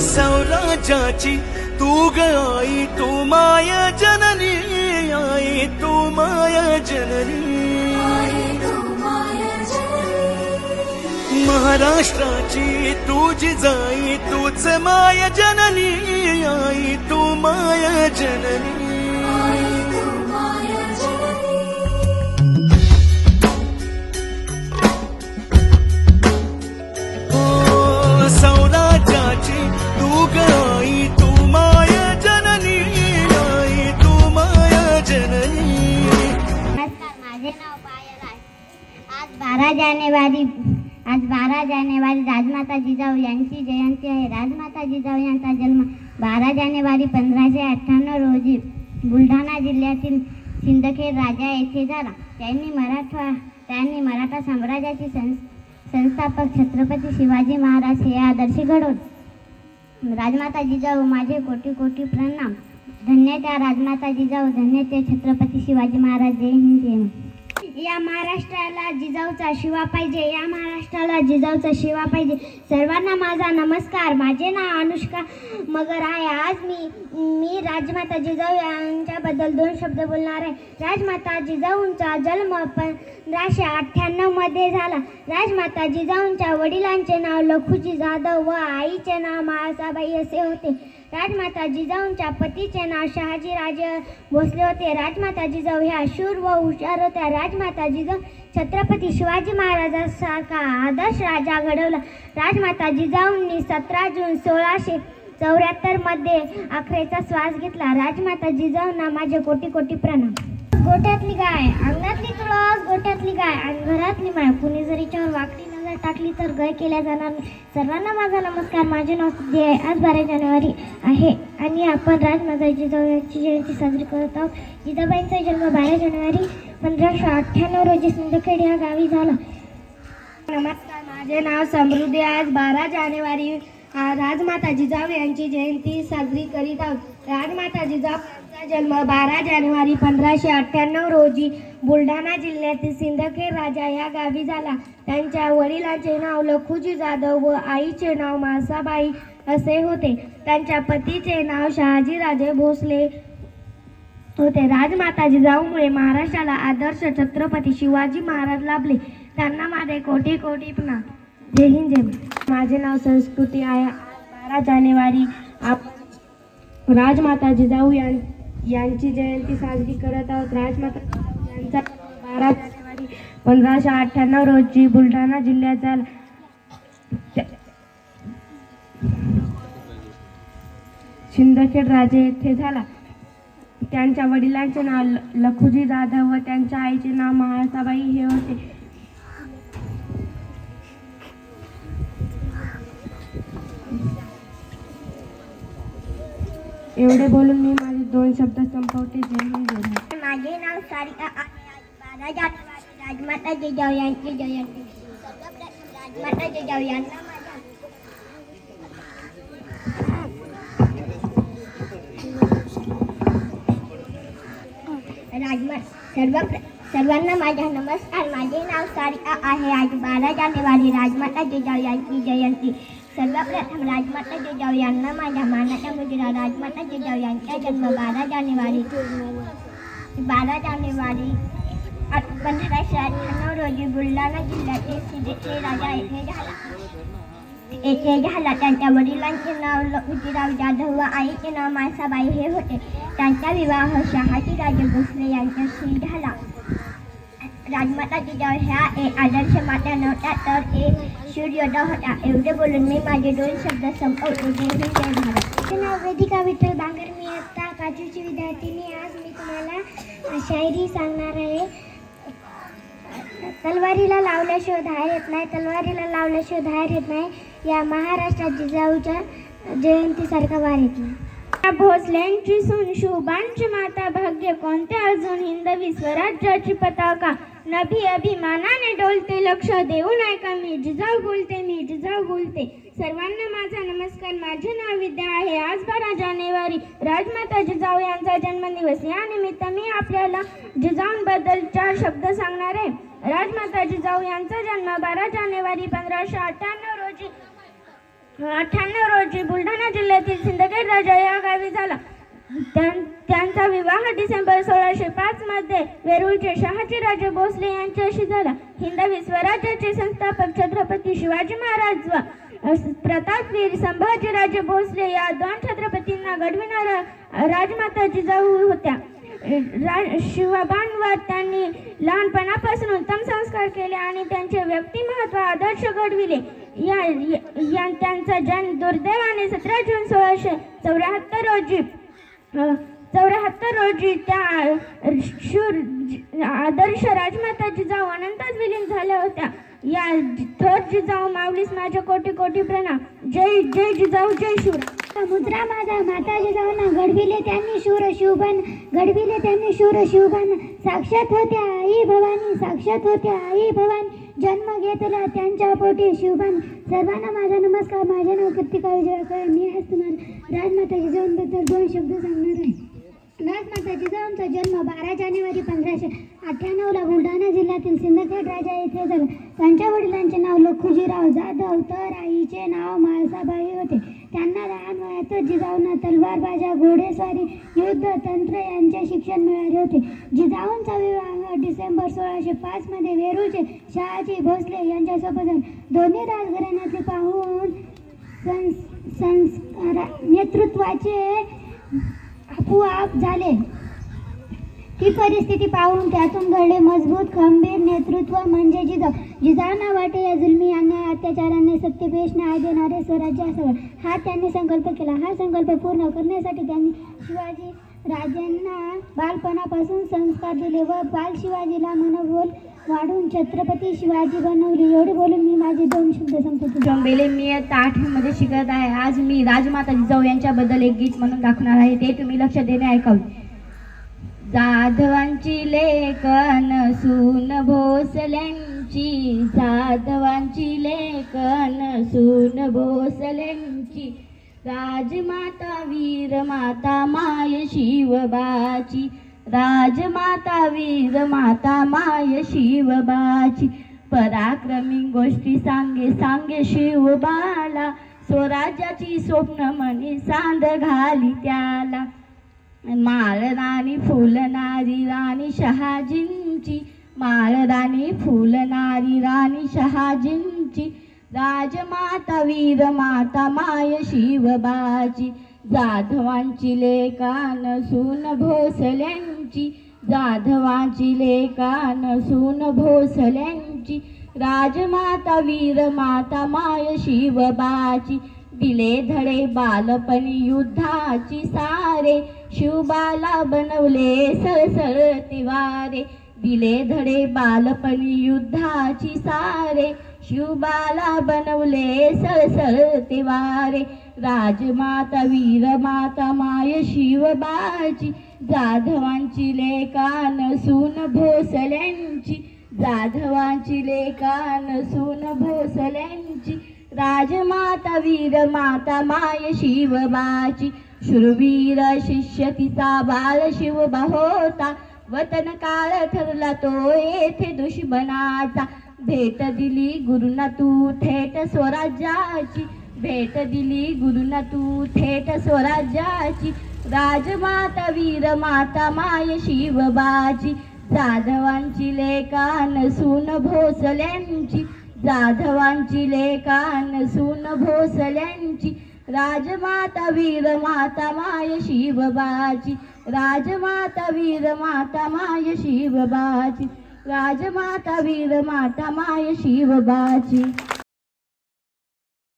सौराज्याची तू ग आई तू माय जननी आई तू माय जननी. महाराष्ट्राची तुझी जाई तूच माय जननी आई तू माय जननी. बारा जानेवारी आज बारा जानेवारी राजमाता जिजाऊ यांची जयंती आहे. राजमाता जिजाऊ यांचा जन्म बारा जानेवारी पंधराशे अठ्ठ्याण्णव रोजी बुलढाणा जिल्ह्यातील सिंदखेड राजा येथे झाला. त्यांनी मराठा त्यांनी मराठा साम्राज्याचे सं संस्थापक छत्रपती शिवाजी महाराज हे आदर्श घडवले. राजमाता जिजाऊ माझे कोटी कोटी प्रणाम. धन्य त्या राजमाता जिजाऊ धन्य ते छत्रपती शिवाजी महाराज. जय हिंद जय या महाराष्ट्राला जिजाऊचा शिवा पाहिजे या महाराष्ट्राला जिजाऊचा शिवा पाहिजे. सर्वांना माझा नमस्कार. माझे नाव अनुष्का मगर आहे. आज मी मी राजमाता जिजाऊ यांच्याबद्दल दोन शब्द बोलणार आहे. राजमाता जिजाऊंचा जन्म पंधराशे अठ्ठ्याण्णवमध्ये झाला. राजमाता जिजाऊंच्या वडिलांचे नाव लखुजी जाधव व आईचे नाव महासाबाई असे होते. राजमाता जिजाऊंच्या पतीचे नाव शहाजी राजे भोसले होते. राजमाता जिजाऊ ह्या शूर व हुशार होत्या. राजमाता जिजाऊ छत्रपती शिवाजी महाराजांसारखा आदर्श राजा घडवला. राजमाता जिजाऊंनी सतरा जून सोळाशे चौऱ्याहत्तरमध्ये अखेरचा श्वास घेतला. राजमाता जिजाऊंना माझे कोटी कोटी प्रणाम. गोठ्यातली गाय अंगणातली तुळस गोठ्यातली गाय आणि घरातली माय. कुणी जरी हिच्यावर वाकडी टाकली तर गय केल्या जाणार सर्वांना माझा नमस्कार. माझे नाव सिद्धी आहे. आज बारा जानेवारी आहे आणि आपण राजमाता जिजाऊ जयंती साजरी करत आहोत. जिजाबाईंचा जन्म बारा जानेवारी पंधराशे अठ्ठ्याण्णव रोजी सिंदखेड या गावी झाला. नमस्कार. माझे नाव समृद्धी आज बारा जानेवारी राजमाता जिजाऊ यांची जयंती साजरी करीत आहोत. राजमाता जिजाऊचा जन्म बारा जानेवारी पंधराशे अठ्ठ्याण्णव रोजी बुलढाणा जिल्ह्यातील सिंदखेड राजा या गावी झाला. त्यांच्या वडिलांचे नाव लखुजी जाधव व आईचे नाव मासाबाई असे होते. त्यांच्या पतीचे नाव शहाजीराजे भोसले होते. राजमाता जिजाऊमुळे महाराष्ट्राला आदर्श छत्रपती शिवाजी महाराज लाभले. त्यांना माझे कोटी कोटी पुन्हा जय हिंद जय माझे नाव संस्कृती आहे. बारा जानेवारी आप राजमाता जिजाऊ यां यांची जयंती साजरी करत आहोत. राजमाता यांचा बारा जानेवारी पंधराशे अठ्ठ्याण्णव रोजी बुलढाणा जिल्ह्याचा शिंदखेड राजे येथे झाला. त्यांच्या वडिलांचे नाव ल- लखुजी जाधव व त्यांच्या आईचे नाव महासाबाई हे होते. एवढे बोलून मी माझे दोन शब्द संपवते जय हिंद. माझे नाव सारिका राजमाता राजमाता यांना सर्व सर्वांना माझा नमस्कार. माझे नाव सारिका आहे. आज बारा जानेवारी. राजमाता जिजाऊ यांची जयंती. सर्वप्रथम राजमाता जिजाऊ यांना माझ्या मानाच्या मुजरा राजमाता जिजाऊ यांचा जन्म बारा जानेवारी बारा जानेवारी आठ- पंधराशे अठ्ठ्याण्णव रोजी बुलढाणा जिल्ह्यातील सिद्धेश्वर राजा येथे झाला येथे झाला त्यांच्या वडिलांचे नाव लखुजीराव जाधव व आईचे नाव मासाबाई हे होते त्यांचा विवाह शहाजीराजे भोसले यांच्याशी झाला राजमाता जिजाऊ ह्या एक आदर्श माता नव्हत्या तर एक एवढे बोलून मी माझे दोन शब्द संपवतो जय हिंद जय भारत माझे नाव वेदिका विठ्ठल बांगर मी आता काजूची विद्यार्थिनी आज मी तुम्हाला शायरी सांगणार आहे तलवारीला लावल्याशिवाय धार येत नाही तलवारीला लावल्याशिवाय धार येत नाही या महाराष्ट्रात जिजाऊच्या जयंतीसारखा वार येत नाही भोसल्यांची सून शुभांची माता भाग्य कोणत्या अजून? हिंदवी स्वराज्याची पताका. नभी अभिमानाने डोलते लक्ष देऊ नये का? मी जिजाऊ बोलते मी जिजाऊ बोलते. सर्वांना माझा नमस्कार. माझे नाव विद्या आहे. आज बारा जानेवारी. राजमाता जिजाऊ यांचा जन्मदिवस. या निमित्त मी आपल्याला जिजाऊंबद्दल चार शब्द सांगणार आहे. राजमाता जिजाऊ यांचा जन्म बारा जानेवारी पंधराशे अठ्ठ्याण्णव अठ्ठ्याण्णव रोजी बुलढाणा जिल्ह्यातील सिंदखेड राजा या गावी झाला. त्यांचा विवाह डिसेंबर सोळाशे पाच मध्ये वेरूळचे शहाजी राजे भोसले यांच्याशी झाला. हिंदवी स्वराज्याचे संस्थापक छत्रपती शिवाजी महाराज व प्रतापवीर संभाजीराजे भोसले या दोन छत्रपतींना घडविणाऱ्या राजमाता जिजाऊ होत्या. शिवबांवर त्यांनी लहानपणापासून उत्तम संस्कार केले आणि त्यांचे व्यक्तिमत्व आदर्श घडविले. या, या- या- त्यांचा जन्म दुर्दैवाने सतरा जून सोळाशे चौऱ्याहत्तर रोजी चौऱ्याहत्तर रोजी त्या शूर आदर्श राजमाता जिजाऊ अनंतच विलीन झाल्या होत्या. या ज- थोर जिजाऊ माऊलीस माझ्या कोटी कोटी प्रणाम. जय जय जिजाऊ जय शूर समुद्रा माझा माता जिजाऊना घडविले त्यांनी शूर शिवबान घडविले त्यांनी शूर शिवबान साक्षात होत्या आई भवानी साक्षात होत्या आई भवानी. जन्म घेतला त्यांच्या पोटी शिवबान सर्वांना माझा नमस्कार. माझे नाव कृतिका विजयकर. मी आज तुम्हाला राजमाताच्या जिजाऊंबद्दल दोन शब्द सांगणार आहे. राजमाता जिजाऊंचा जन्म बारा जानेवारी पंधराशे अठ्ठ्याण्णवला बुलढाणा जिल्ह्यातील सिंदखेड राजा येथे झाला. त्यांच्या वडिलांचे नाव लखुजीराव जाधव. तर आईचे नाव माळसाबाई होते. त्यांना लहान वयातच जिजाऊंना तलवारबाजा घोडेस्वारी युद्ध तंत्र यांचे शिक्षण मिळाले होते. जिजाऊंचा विवाह डिसेंबर सोळाशे पाचमध्ये वेरूळचे शहाजी भोसले यांच्यासोबत दोन्ही राजघराण्यातले पाहून संस संस्कारा नेतृत्वाचे आपोआप झाले. ही परिस्थिती पाहून त्यातून घडले मजबूत खंबीर नेतृत्व म्हणजे जिजाऊ. जिजाना वाटे या जुलमी अन्याय अत्याचाराने सत्यपेश न्याय देणारे स्वराज्यासह हा त्यांनी संकल्प केला. हा संकल्प पूर्ण करण्यासाठी त्यांनी शिवाजी राजांना बालपणापासून संस्कार दिले व बाल शिवाजीला मनोबल वाढून छत्रपती शिवाजी बनवले. एवढे बोलून मी माझे दोन शब्द संपतो चोंबेले मी आता आठवीमध्ये शिकत आहे. आज मी राजमाता जिजाऊ यांच्याबद्दल एक गीत म्हणून दाखवणार आहे. ते तुम्ही लक्ष देणे ऐकावे. जाधवांची लेखन सून भोसल्यांची जाधवांची लेखन सून भोसल्यांची राजमाता वीर माता माय शिवबाची राजमाता वीर माता माय शिवबाची. पराक्रमी गोष्टी सांगे सांगे शिवबाला स्वराज्याची स्वप्न मनी सांद घाली त्याला. माळराणी फुलनारी फुलणारी राणी शहाजींची माळराणी फुलनारी फुलणारी राणी शहाजींची. राजमाता वीर माता माय शिवबाची जाधवांची लेकान सून भोसल्यांची. जाधवांची लेकान सून भोसल्यांची. राजमाता वीर माता माय शिवबाची दिले धडे बालपणी युद्धाची सारे. शिवबाला बनवले सळसळ तिवारे. दिले धडे बालपणी युद्धाची सारे. शिवबाला बनवले सळसळ तिवारे. राजमाता वीरमाता माय शिवबाची. जाधवांची लेकान सून भोसल्यांची. जाधवांची लेकान सून भोसल्यांची. राजमाता वीरमाता माय शिवबाची. शूरवीर शिष्य तिचा बाल शिव होता वतन काळ ठरला तो येथे दुश्मनाचा. भेट दिली गुरुना तू थेट स्वराज्याची. भेट दिली गुरुना तू थेट स्वराज्याची. राजमाता वीर माता माय शिवबाची जाधवांची लेकान सून भोसल्यांची. जाधवांची लेकान सून भोसल्यांची. राजमाता वीर माता माय शिवबाची राजमाता वीर माता माय शिवबाची राजमाता वीर माता माय शिवबाची